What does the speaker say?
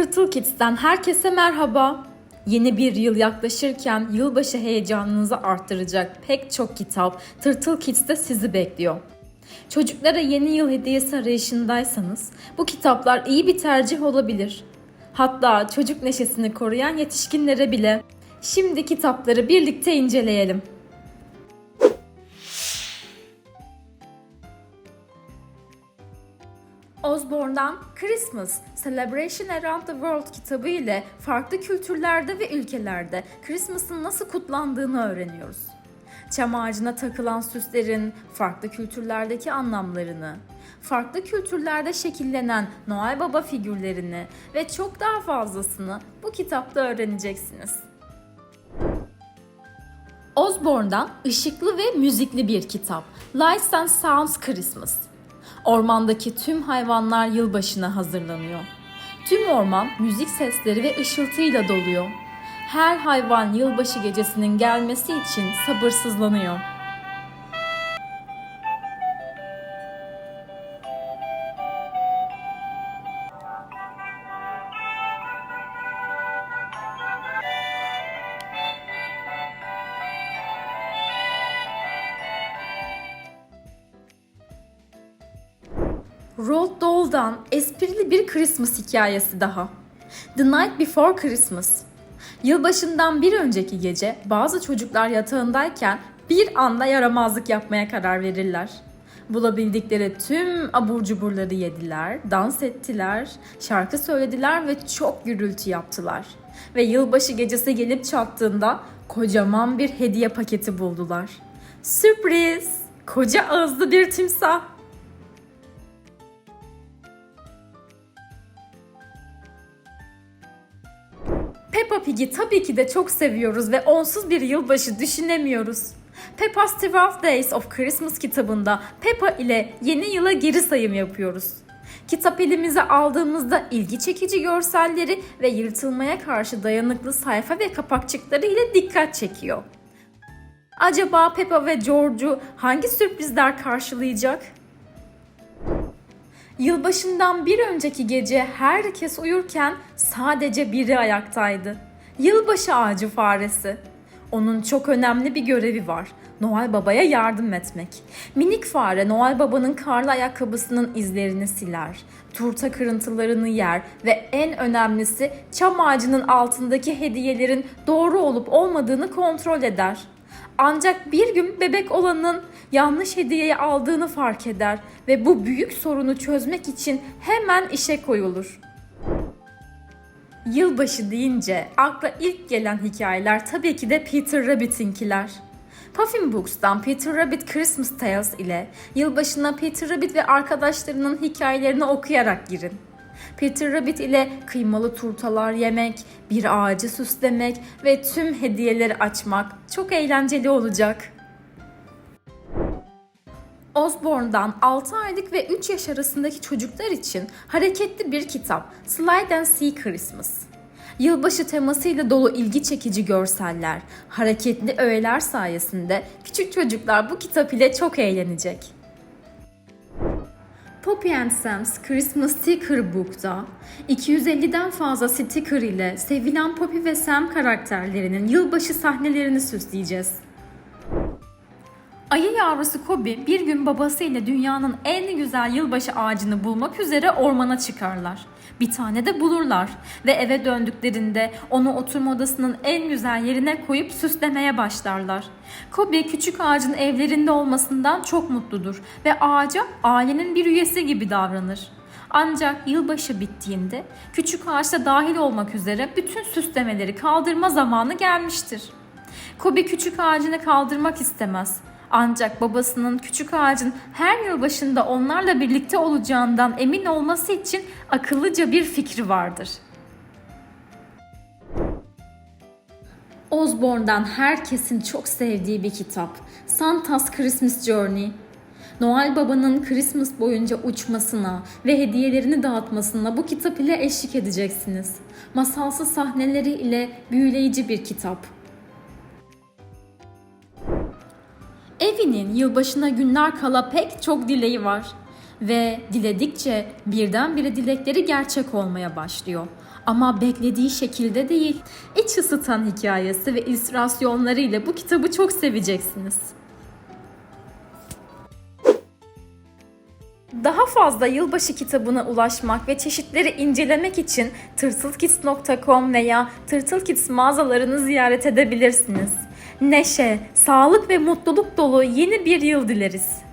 Turtle Kids'ten herkese merhaba. Yeni bir yıl yaklaşırken yılbaşı heyecanınızı arttıracak pek çok kitap Turtle Kids'te sizi bekliyor. Çocuklara yeni yıl hediyesi arayışındaysanız bu kitaplar iyi bir tercih olabilir. Hatta çocuk neşesini koruyan yetişkinlere bile. Şimdi kitapları birlikte inceleyelim. Osborne'dan Christmas Celebration Around the World kitabı ile farklı kültürlerde ve ülkelerde Christmas'ın nasıl kutlandığını öğreniyoruz. Çam ağacına takılan süslerin farklı kültürlerdeki anlamlarını, farklı kültürlerde şekillenen Noel Baba figürlerini ve çok daha fazlasını bu kitapta öğreneceksiniz. Osborne'dan ışıklı ve müzikli bir kitap. Lights and Sounds Christmas. Ormandaki tüm hayvanlar yılbaşına hazırlanıyor. Tüm orman müzik sesleri ve ışıltıyla doluyor. Her hayvan yılbaşı gecesinin gelmesi için sabırsızlanıyor. Roald Dahl'dan esprili bir Christmas hikayesi daha. The Night Before Christmas. Yılbaşından bir önceki gece bazı çocuklar yatağındayken bir anda yaramazlık yapmaya karar verirler. Bulabildikleri tüm abur cuburları yediler, dans ettiler, şarkı söylediler ve çok gürültü yaptılar. Ve yılbaşı gecesi gelip çattığında kocaman bir hediye paketi buldular. Sürpriz! Koca ağızlı bir timsah. Pig'i tabii ki de çok seviyoruz ve onsuz bir yılbaşı düşünemiyoruz. Peppa's 12 Days of Christmas kitabında Peppa ile yeni yıla geri sayım yapıyoruz. Kitap elimize aldığımızda ilgi çekici görselleri ve yırtılmaya karşı dayanıklı sayfa ve kapakçıkları ile dikkat çekiyor. Acaba Peppa ve George'u hangi sürprizler karşılayacak? Yılbaşından bir önceki gece herkes uyurken sadece biri ayaktaydı. Yılbaşı ağacı faresi. Onun çok önemli bir görevi var. Noel Baba'ya yardım etmek. Minik fare Noel Baba'nın karlı ayakkabısının izlerini siler. Turta kırıntılarını yer ve en önemlisi çam ağacının altındaki hediyelerin doğru olup olmadığını kontrol eder. Ancak bir gün bebek olanın yanlış hediyeyi aldığını fark eder ve bu büyük sorunu çözmek için hemen işe koyulur. Yılbaşı deyince akla ilk gelen hikayeler tabii ki de Peter Rabbit'inkiler. Puffin Books'tan Peter Rabbit Christmas Tales ile yılbaşına Peter Rabbit ve arkadaşlarının hikayelerini okuyarak girin. Peter Rabbit ile kıymalı turtalar yemek, bir ağacı süslemek ve tüm hediyeleri açmak çok eğlenceli olacak. Osborne'dan 6 aylık ve 3 yaş arasındaki çocuklar için hareketli bir kitap Slide and See Christmas. Yılbaşı temasıyla dolu ilgi çekici görseller, hareketli öğeler sayesinde küçük çocuklar bu kitap ile çok eğlenecek. Poppy and Sam's Christmas Sticker Book'ta 250'den fazla sticker ile sevilen Poppy ve Sam karakterlerinin yılbaşı sahnelerini süsleyeceğiz. Ayı yavrusu Kobe bir gün babasıyla dünyanın en güzel yılbaşı ağacını bulmak üzere ormana çıkarlar. Bir tane de bulurlar ve eve döndüklerinde onu oturma odasının en güzel yerine koyup süslemeye başlarlar. Kobe küçük ağacın evlerinde olmasından çok mutludur ve ağaca ailenin bir üyesi gibi davranır. Ancak yılbaşı bittiğinde küçük ağaçta dahil olmak üzere bütün süslemeleri kaldırma zamanı gelmiştir. Kobe küçük ağacını kaldırmak istemez. Ancak babasının küçük ağacın her yıl başında onlarla birlikte olacağından emin olması için akıllıca bir fikri vardır. Osborne'dan herkesin çok sevdiği bir kitap. Santa's Christmas Journey. Noel Baba'nın Christmas boyunca uçmasına ve hediyelerini dağıtmasına bu kitap ile eşlik edeceksiniz. Masalsı sahneleri ile büyüleyici bir kitap. Evinin yılbaşına günler kala pek çok dileği var. Ve diledikçe birdenbire dilekleri gerçek olmaya başlıyor. Ama beklediği şekilde değil. İç ısıtan hikayesi ve illüstrasyonlarıyla bu kitabı çok seveceksiniz. Daha fazla yılbaşı kitabına ulaşmak ve çeşitleri incelemek için tırtılkids.com veya Tırtılkids mağazalarını ziyaret edebilirsiniz. Neşe, sağlık ve mutluluk dolu yeni bir yıl dileriz.